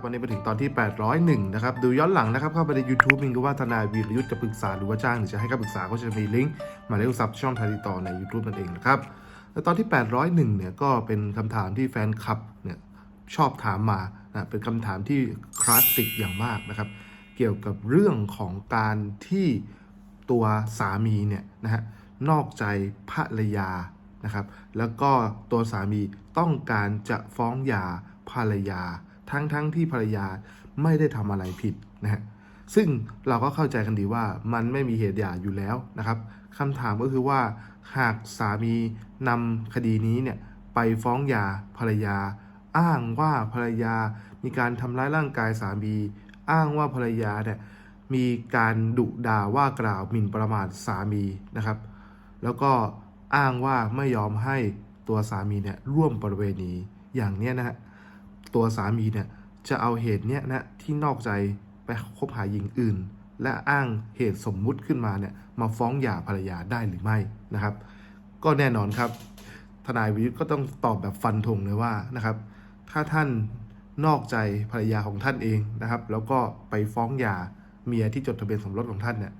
ับวันนี้มาถึงตอนที่ 801 นะครับ ดูย้อนหลังนะครับ เข้าไปใน YouTube มิงก็ว่าทนายวีรยุทธ์จะปรึกษาหรือว่าจ้างหรือจะให้คำปรึกษาก็จะมีลิงก์หมายเลขโทรศัพท์ช่องทางติดต่อใน YouTube นั่นเองนะครับแล้วตอนที่ 801 เนี่ยก็เป็นคำถามที่แฟนคลับเนี่ยชอบถามมานะเป็นคำถามที่คลาสสิกอย่างมากนะครับ เกี่ยวกับเรื่องของการที่ตัวสามีเนี่ยนะฮะนอกใจภรรยานะครับ แล้วก็ตัวสามีต้องการจะฟ้องหย่าภรรยา ทั้งๆทที่ภรรยาไม่ได้ทำอะไรผิดนะฮะซึ่งเราก็เข้าใจกันดีว่ามันไม่มีเหตุหย่าอยู่แล้วนะครับคำถามก็คือว่าหากสามีนำคดีนี้เนี่ยไปฟ้องหย่าภรรยา อ้างว่าภรรยา มีการทำร้ายร่างกายสามี อ้างว่าภรรยาเนี่ยมีการดุด่าว่ากล่าวหมิ่นประมาทสามีนะครับ แล้วก็อ้างว่าไม่ยอมให้ตัวสามีเนี่ยร่วมประเวณีอย่างเนี้ยนะฮะ ตัวสามีเนี่ยจะเอาเหตุเนี้ยนะที่นอกใจไปคบหาหญิงอื่น และอ้างเหตุสมมุติขึ้นมาเนี่ยมาฟ้องหย่าภรรยาได้หรือไม่นะครับ ก็แน่นอนครับ ทนายวิทย์ก็ต้องตอบแบบฟันธงเลยว่านะครับ ถ้าท่านนอกใจภรรยาของท่านเองนะครับ แล้วก็ไปฟ้องหย่าเมียที่จดทะเบียนสมรสของท่านเนี่ย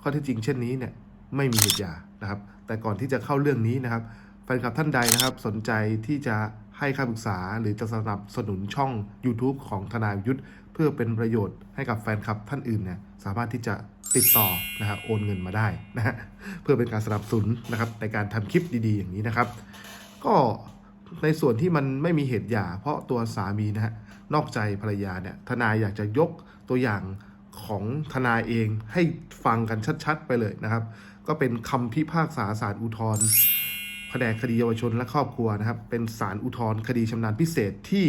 ข้อเที่จริงเช่นนี้เนี่ยไม่มีเหตุหย่านะครับ แต่ก่อนที่จะเข้าเรื่องนี้นะครับแฟนคลับท่านใดนะครับ สนใจที่จะ ให้คำปรึกษาหรือจะสนับสนุนช่อง YouTube ของทนายยุทธเพื่อเป็นประโยชน์ให้กับแฟนคลับท่านอื่นเนี่ยสามารถที่จะติดต่อนะครับโอนเงินมาได้นะฮะเพื่อเป็นการสนับสนุนนะครับในการทำคลิปดีๆ อย่างนี้นะครับ ก็ในส่วนที่มันไม่มีเหตุหย่า เพราะตัวสามีนะฮะนอกใจภรรยาเนี่ยทนายอยากจะยกตัวอย่างของทนายเองให้ฟังกันชัดๆ ไปเลยนะครับ ก็เป็นคำพิพากษาศาลอุทธรณ์ ผนกคดีเยาวชนและครอบครัวนะครับ เป็นศาลอุทธรณ์คดีชำนาญพิเศษที่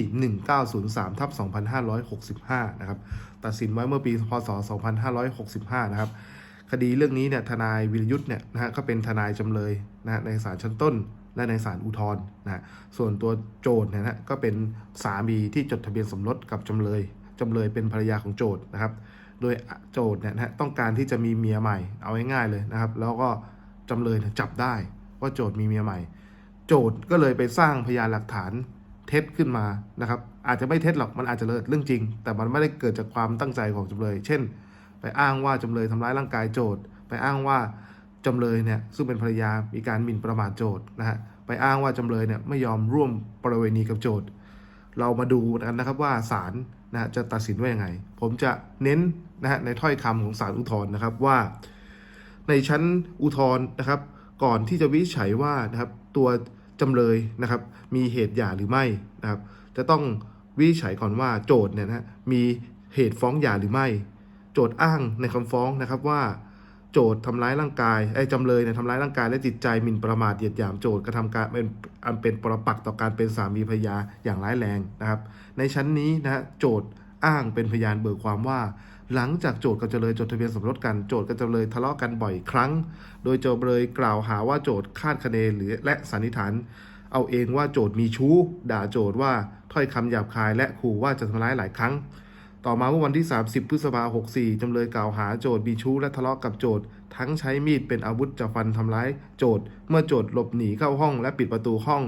1903ทับ2565 นะครับ ตัดสินไว้เมื่อปีพศ 2565 นะครับ คดีเรื่องนี้เนี่ยทนายวิรยุทธ์เนี่ยนะฮะก็เป็นทนายจำเลยนะฮะในศาลชั้นต้น และในศาลอุทธรณ์นะฮะส่วนตัวโจทย์เนี่ยนะฮะก็เป็นสามีที่จดทะเบียนสมรสกับจำเลยจำเลยเป็นภรรยาของโจทย์นะครับ โดยโจทย์เนี่ยนะฮะต้องการที่จะมีเมียใหม่เอาง่ายๆเลยนะครับ แล้วก็จำเลยจับได้ ว่าโจทย์มีเมียใหม่ โจทย์ก็เลยไปสร้างพยานหลักฐานเท็จขึ้นมานะครับ อาจจะไม่เท็จหรอกมันอาจจะเลอเรื่องจริง แต่มันไม่ได้เกิดจากความตั้งใจของจำเลย เช่น ไปอ้างว่าจำเลยทำร้ายร่างกายโจทย์ ไปอ้างว่าจำเลยเนี่ยซึ่งเป็นภรรยามีการหมิ่นประมาทโจทย์นะฮะไปอ้างว่าจำเลยเนี่ยไม่ยอมร่วมประเวณีกับโจทย์ เรามาดูกันนะครับว่าศาลนะฮะจะตัดสินว่ายังไง ผมจะเน้นนะฮะในถ้อยคำของศาลอุทธรณ์นะครับว่า ในชั้นอุทธรณ์นะครับ ก่อนที่จะวิจัยว่านะครับตัวจำเลยนะครับ มีเหตุหย่าหรือไม่นะครับ จะต้องวิจัยก่อนว่าโจทย์เนี่ยนะฮะมีเหตุฟ้องหย่าหรือไม่ โจทย์อ้างในคำฟ้องนะครับว่าโจทย์ทำร้ายร่างกายไอ้จำเลยเนี่ยทำร้ายร่างกายและจิตใจหมิ่นประมาทเหยียดหยามโจทย์กระทำการเป็นอันเป็นปรปักษ์ต่อการเป็นสามีภรรยาอย่างร้ายแรงนะครับ ในชั้นนี้นะฮะโจทย์อ้างเป็นพยานเบิกความว่า หลังจากโจทย์กับจำเลยจดทะเบียนสมรสกันโจทย์กับจำเลยทะเลาะกันบ่อยครั้ง โดยจำเลยกล่าวหาว่าโจทย์คาดคะเนหรือและสันนิษฐาน เอาเองว่าโจทย์มีชู้ ด่าโจทย์ว่าถ้อยคำหยาบคายและขู่ว่าจะทำร้ายหลายครั้ง ต่อมาเมื่อวันที่ 30 พฤษภาคม 64 จำเลยกล่าวหาโจทย์มีชู้และทะเลาะกับโจทย์ทั้งใช้มีดเป็นอาวุธจะฟันทำร้ายโจทย์เมื่อโจทย์หลบหนีเข้าห้องและปิดประตูห้อง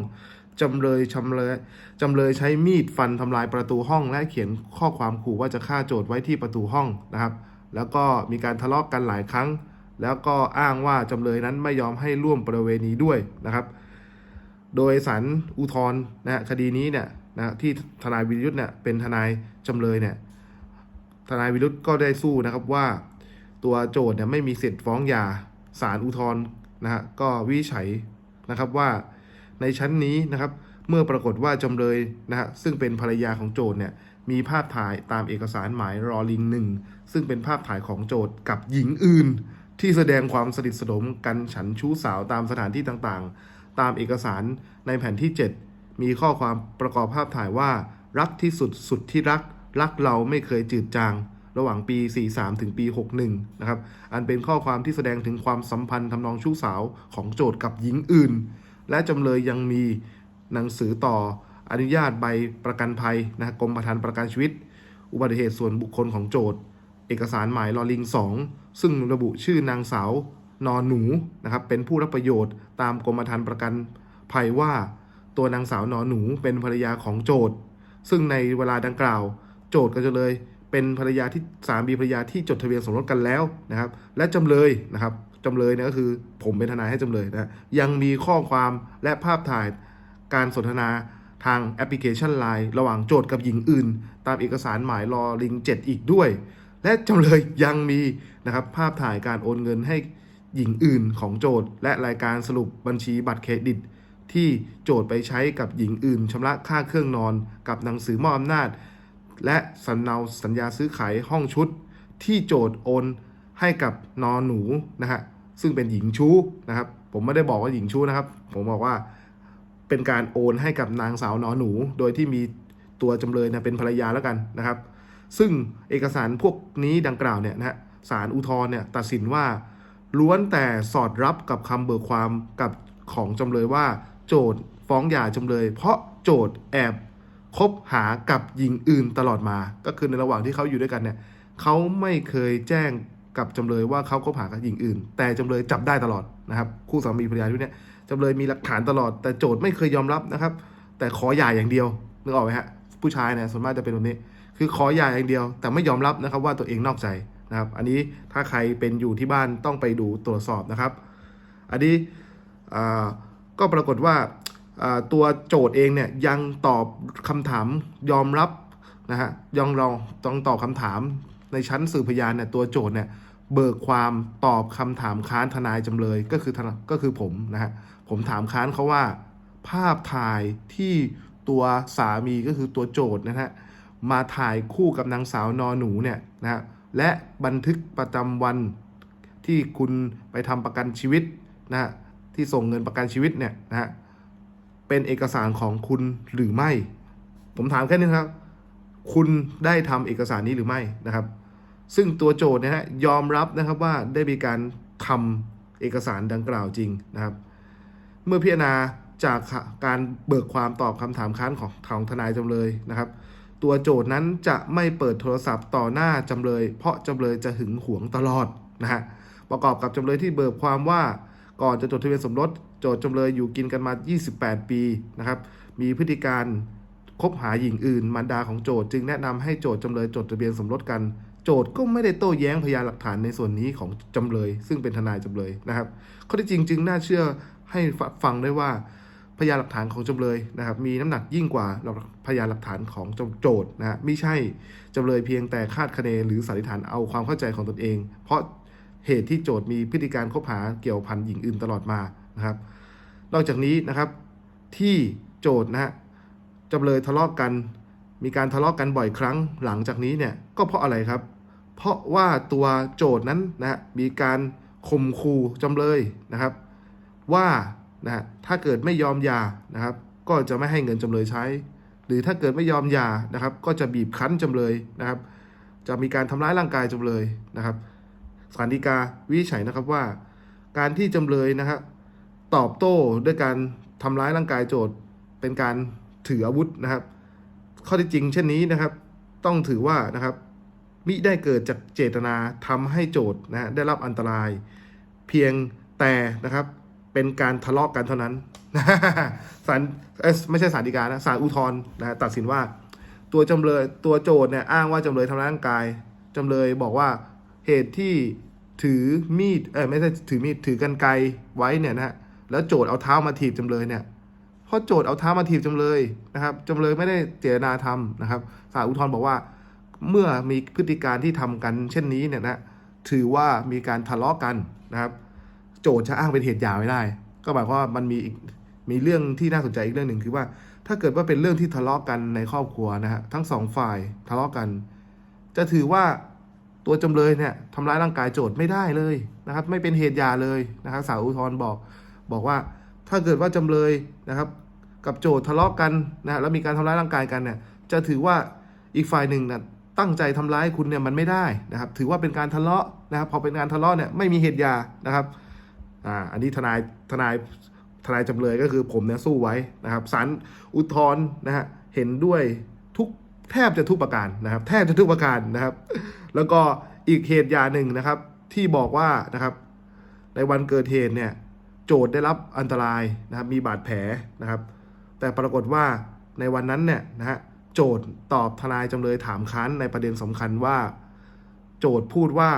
จำเลยจำเลยจำเลยใช้มีดฟันทำลายประตูห้อง และเขียนข้อความขู่ว่าจะฆ่าโจทย์ไว้ที่ประตูห้องนะครับ แล้วก็มีการทะเลาะกันหลายครั้ง แล้วก็อ้างว่าจำเลยนั้นไม่ยอมให้ร่วมประเวณีด้วยนะครับ โดยสารอุทธรณ์นะฮะคดีนี้เนี่ยนะที่ทนายวิรุธเนี่ยเป็นทนายจำเลยเนี่ยทนายวิรุธก็ได้สู้นะครับว่า ตัวโจทย์เนี่ยไม่มีสิทธิ์ฟ้องหย่าสารอุทธรณ์นะฮะก็วิจัยนะครับว่า ในชั้นนี้นะครับ เมื่อปรากฏว่าจำเลยนะฮะซึ่งเป็นภรรยาของโจทเนี่ยมีภาพถ่ายตามเอกสารหมายรอลิงหนึ่งซึ่งเป็นภาพถ่ายของโจทกับหญิงอื่น ที่แสดงความสนิทสนมกันฉันชู้สาวตามสถานที่ต่างๆ ตามเอกสารในแผ่นที่ 7 มีข้อความประกอบภาพถ่ายว่า รักที่สุดสุดที่รัก รักเราไม่เคยจืดจาง ระหว่างปี 43 ถึงปี 61 นะครับ อันเป็นข้อความที่แสดงถึงความสัมพันธ์ทำนองชู้สาวของโจทกับหญิงอื่น และจำเลยยังมีหนังสือต่ออนุญาตใบประกันภัยนะกรมธรรม์ประกันชีวิต อุบัติเหตุส่วนบุคคลของโจทย์ เอกสารหมายลอลิง 2 ซึ่งระบุชื่อนางสาวนอนหนูนะครับเป็นผู้รับประโยชน์ตามกรมธรรม์ประกันภัยว่า ตัวนางสาวนอนหนูเป็นภรรยาของโจทย์ ซึ่งในเวลาดังกล่าว โจทย์กับจำเลยเป็นภรรยาที่สามีภรรยาที่จดทะเบียนสมรสกันแล้วนะครับ และจำเลยนะครับ จำเลยเนี่ยก็คือ ผมเป็นทนายให้จำเลยนะยังมีข้อความและภาพถ่ายการสนทนาทางแอปพลิเคชัน Line ระหว่างโจทย์กับหญิงอื่น ตามเอกสารหมายรอลิง 7 อีกด้วย และจำเลยยังมีนะครับภาพถ่ายการโอนเงินให้หญิงอื่นของโจทย์และรายการสรุปบัญชีบัตรเครดิต ที่โจทย์ไปใช้กับหญิงอื่นชำระค่าเครื่องนอน กับหนังสือมอบอำนาจ และสำเนาสัญญาซื้อขายห้องชุด ที่โจทย์โอน ให้กับนอนหนูนะฮะซึ่งเป็นหญิงชู้นะครับ ผมไม่ได้บอกว่าหญิงชู้นะครับ ผมบอกว่าเป็นการโอนให้กับนางสาวนอนหนู โดยที่มีตัวจำเลยนะเป็นภรรยาแล้วกันนะครับ ซึ่งเอกสารพวกนี้ดังกล่าวเนี่ยนะฮะศาลอุทธรณ์เนี่ยตัดสินว่าล้วนแต่สอดรับกับคำเบิกความกับของจำเลยว่า โจทย์ฟ้องหย่าจำเลย เพราะโจทย์แอบคบหากับหญิงอื่นตลอดมา ก็คือในระหว่างที่เขาอยู่ด้วยกันเนี่ยเขาไม่เคยแจ้ง กับจำเลยว่าเขาคบหากับหญิงอื่น แต่จำเลยจับได้ตลอดนะครับคู่สามีภรรยาที่เนี่ยจำเลยมีหลักฐานตลอด แต่โจทย์ไม่เคยยอมรับนะครับ แต่ขอหย่าอย่างเดียวนึกออกไหมฮะผู้ชายเนี่ยส่วนมากจะเป็นแบบนี้ คือขอหย่าอย่างเดียว แต่ไม่ยอมรับนะครับว่าตัวเองนอกใจนะครับอันนี้ถ้าใครเป็นอยู่ที่บ้านต้องไปดูตรวจสอบนะครับ อันนี้ก็ปรากฏว่าตัวโจทย์เองเนี่ยยังตอบคำถามยอมรับนะฮะยังลองต้องตอบคำถามในชั้นสืบพยานเนี่ยตัวโจทย์เนี่ย เบิกความตอบคำถามค้านทนายจำเลยก็คือทนก็คือผมนะฮะผมถามค้านเขาว่า ภาพถ่ายที่ตัวสามีก็คือตัวโจทย์นะฮะมาถ่ายคู่กับนางสาวนอหนูเนี่ยนะฮะและบันทึกประจำวันที่คุณไปทำประกันชีวิตนะฮะที่ส่งเงินประกันชีวิตเนี่ยนะฮะเป็นเอกสารของคุณหรือไม่ ผมถามแค่นี้ครับ คุณได้ทำเอกสารนี้หรือไม่นะครับ ซึ่งตัวโจทย์นะฮะยอมรับนะครับว่าได้มีการทำเอกสารดังกล่าวจริงนะครับ เมื่อพิจารณาจากการเบิกความตอบคำถามค้านของของทนายจำเลยนะครับ ตัวโจทย์นั้นจะไม่เปิดโทรศัพท์ต่อหน้าจำเลย เพราะจำเลยจะหึงหวงตลอดนะฮะประกอบกับจำเลยที่เบิกความว่าก่อนจะจดทะเบียนสมรสโจทย์จำเลยอยู่กินกันมา 28 ปีนะครับ มีพฤติการคบหาหญิงอื่น มารดาของโจทย์จึงแนะนำให้โจทย์จำเลยจดทะเบียนสมรสกัน โจทย์ก็ไม่ได้โต้แย้งพยานหลักฐานในส่วนนี้ของจำเลย ซึ่งเป็นทนายจำเลยนะครับข้อที่จริงจึงน่าเชื่อให้ฟังได้ว่าพยานหลักฐานของจำเลยนะครับ มีน้ำหนักยิ่งกว่าพยานหลักฐานของโจทย์นะไม่ใช่จำเลยเพียงแต่คาดคะเนหรือสันนิษฐานเอาความเข้าใจของตนเอง เพราะเหตุที่โจทย์มีพฤติการคบหาเกี่ยวพันหญิงอื่นตลอดมานะครับ นอกจากนี้นะครับที่โจทย์นะฮะจำเลยทะเลาะกกัน มีการทะเลาะกกันบ่อยครั้งหลังจากนี้เนี่ยก็เพราะอะไรครับ เพราะว่าตัวโจทย์นั้นนะฮะมีการข่มขู่จำเลยนะครับ ว่านะฮะถ้าเกิดไม่ยอมยานะครับ ก็จะไม่ให้เงินจำเลยใช้ หรือถ้าเกิดไม่ยอมยานะครับ ก็จะบีบคั้นจำเลยนะครับ จะมีการทำร้ายร่างกายจำเลยนะครับศาลฎีกาวินิจฉัยนะครับว่า การที่จำเลยนะครับตอบโต้ด้วยการทำร้ายร่างกายโจทย์เป็นการถืออาวุธนะครับ ข้อที่จริงเช่นนี้นะครับ ต้องถือว่านะครับ มิได้เกิดจากเจตนาทำให้โจทย์นะฮะได้รับอันตราย เพียงแต่นะครับเป็นการทะเลาะกันเท่านั้นศาลไม่ใช่ศาลฎีกานะศาลอุทธรณ์นะฮะตัดสินว่า ตัวจำเลยตัวโจทย์เนี่ยอ้างว่าจำเลยทำร้ายร่างกายจำเลยบอกว่าเหตุที่ถือมีดเออไม่ใช่ถือมีดถือกันไกไว้เนี่ยนะฮะแล้วโจทย์เอาเท้ามาถีบจำเลยเนี่ยเพราะโจทย์เอาเท้ามาถีบจำเลยนะครับจำเลยไม่ได้เจตนาทำนะครับศาลอุทธรณ์บอกว่า เมื่อมีพฤติการที่ทำกันเช่นนี้เนี่ยนะถือว่ามีการทะเลาะกันนะครับ โจทย์จะอ้างเป็นเหตุหย่าไม่ได้ ก็หมายความว่ามันมีอีกมีเรื่องที่น่าสนใจอีกเรื่องหนึ่งคือว่า ถ้าเกิดว่าเป็นเรื่องที่ทะเลาะกันในครอบครัวนะฮะทั้งสองฝ่ายทะเลาะกัน จะถือว่าตัวจำเลยเนี่ยทำร้ายร่างกายโจทย์ไม่ได้เลยนะครับ ไม่เป็นเหตุยาเลยนะครับสาวอุทธรบอกบอกว่าถ้าเกิดว่าจำเลยนะครับ กับโจทย์ทะเลาะกันนะฮะแล้วมีการทำร้ายร่างกายกันเนี่ยจะถือว่าอีกฝ่ายหนึ่งนะ ตั้งใจทำร้ายคุณเนี่ยมันไม่ได้นะครับ ถือว่าเป็นการทะเลาะนะครับพอเป็นการทะเลาะเนี่ยไม่มีเหตุยานะครับอ่าอันนี้ทนายทนายทนายจำเลยก็คือผมเนี่ยสู้ไว้นะครับศาลอุทธรณ์นะฮะเห็นด้วยทุกแทบจะทุกประการนะครับ แทบจะทุกประการนะครับ แล้วก็อีกเหตุยาหนึ่งนะครับ ที่บอกว่านะครับ ในวันเกิดเหตุเนี่ยโจทย์ได้รับอันตรายนะครับ มีบาดแผลนะครับ แต่ปรากฏว่าในวันนั้นเนี่ยนะฮะ โจทย์ตอบทนายจำเลยถามค้านในประเด็นสำคัญว่า โจทย์พูดว่า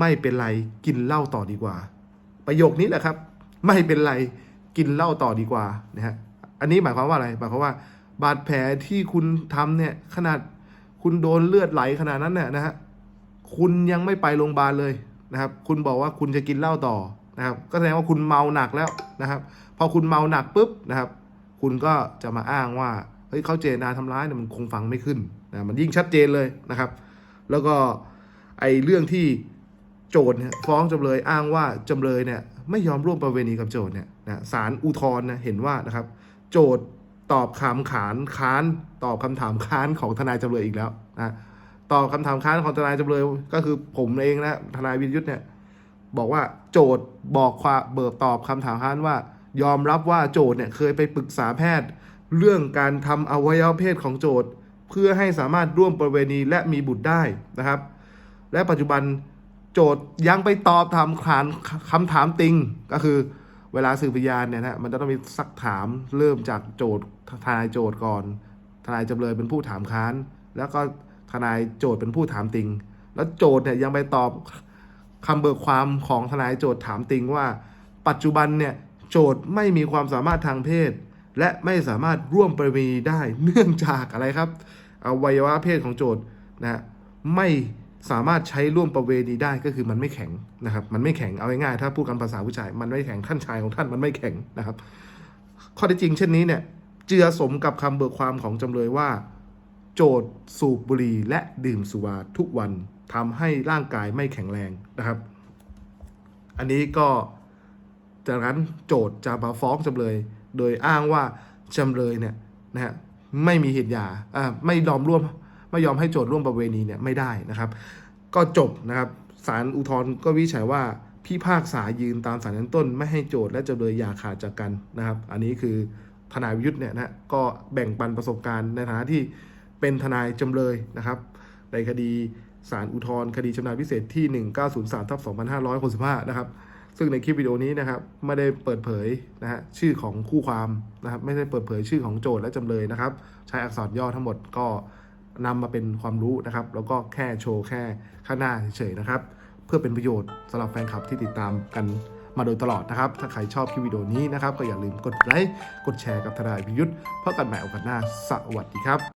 ไม่เป็นไรกินเหล้าต่อดีกว่า ประโยคนี้แหละครับ ไม่เป็นไรกินเหล้าต่อดีกว่านะฮะอันนี้หมายความว่าอะไรหมายความว่า บาดแผลที่คุณทำเนี่ยขนาดคุณโดนเลือดไหลขนาดนั้นเนี่ยนะฮะคุณยังไม่ไปโรงพยาบาลเลยนะครับ คุณบอกว่าคุณจะกินเหล้าต่อนะครับ ก็แสดงว่าคุณเมาหนักแล้วนะครับ พอคุณเมาหนักปุ๊บนะครับ คุณก็จะมาอ้างว่า เฮ้ยเขาเจตนาทำร้ายเนี่ยมันคงฟังไม่ขึ้นนะมันยิ่งชัดเจนเลยนะครับ แล้วก็ไอเรื่องที่โจทย์เนี่ยฟ้องจำเลยอ้างว่าจำเลยเนี่ยไม่ยอมร่วมประเวณีกับโจทย์เนี่ยนะศาลอุทธรณ์นะเห็นว่านะครับ โจทย์ตอบคำขานค้านตอบคำถามค้านของทนายจำเลยอีกแล้วนะตอบคำถามค้านของทนายจำเลยก็คือผมเองนะทนายวิรยุทธ์เนี่ยบอกว่าโจทย์บอกความเบิกตอบคำถามค้านว่า ยอมรับว่าโจทย์เนี่ยเคยไปปรึกษาแพทย์ เรื่องการทำอวัยวะเพศของโจทย์ เพื่อให้สามารถร่วมประเวณีและมีบุตรได้นะครับ และปัจจุบันโจทย์ยังไปตอบถามขานคำถามติงก็คือเวลาสืบพยานเนี่ยนะมันจะต้องมีซักถามเริ่มจากโจทย์ทนายโจทย์ก่อน ทนายจำเลยเป็นผู้ถามค้าน แล้วก็ทนายโจทย์เป็นผู้ถามติง แล้วโจทย์เนี่ยยังไปตอบคำเบิกความของทนายโจทย์ถามติงว่า ปัจจุบันเนี่ยโจทย์ไม่มีความสามารถทางเพศ และไม่สามารถร่วมประเวณีได้เนื่องจากอะไรครับอวัยวะเพศของโจทย์นะฮะไม่สามารถใช้ร่วมประเวณีได้ก็คือมันไม่แข็งนะครับ มันไม่แข็งเอาง่ายๆถ้าพูดกันภาษาผู้ชาย มันไม่แข็งท่านชายของท่านมันไม่แข็งนะครับ ข้อเท็จจริงเช่นนี้เนี่ยเจือสมกับคำเบิกความของจำเลยว่า โจทย์สูบบุหรี่และดื่มสุราทุกวันทำให้ร่างกายไม่แข็งแรงนะครับ อันนี้ก็จากนั้นโจทย์จะมาฟ้องจำเลย โดยอ้างว่าจำเลยเนี่ยนะฮะไม่มีเหตุยาอ่ไม่ยอมร่วมไม่ยอมให้โจทย์ร่วมประเวณีเนี่ยไม่ได้นะครับ ก็จบนะครับศาลอุทธรณ์ก็วิจัยว่าพิพากษายืนตามศาลชั้นต้น ไม่ให้โจทย์และจำเลยอย่าขาดจากกันนะครับ อันนี้คือทนายวิยุทธ์เนี่ยนะก็แบ่งปันประสบการณ์ในฐานะที่เป็นทนายจำเลยนะครับ ในคดีศาลอุทธรณ์คดีชำนาญพิเศษที่ 1903ทับ2565 นะครับ ซึ่งในคลิปวิดีโอนี้นะครับไม่ได้เปิดเผยนะฮะชื่อของคู่ความนะครับไม่ได้เปิดเผยชื่อของโจทย์และจำเลยนะครับ ใช้อักษรย่อทั้งหมดก็นำมาเป็นความรู้นะครับ แล้วก็แค่โชว์แค่ข้างหน้าเฉยๆนะครับ เพื่อเป็นประโยชน์สำหรับแฟนคลับที่ติดตามกันมาโดยตลอดนะครับ ถ้าใครชอบคลิปวิดีโอนี้นะครับ ก็อย่าลืมกดไลค์กดแชร์กับทนายพิยุทธ์เพราะกันใหม่โอกาสหน้าสวัสดีครับ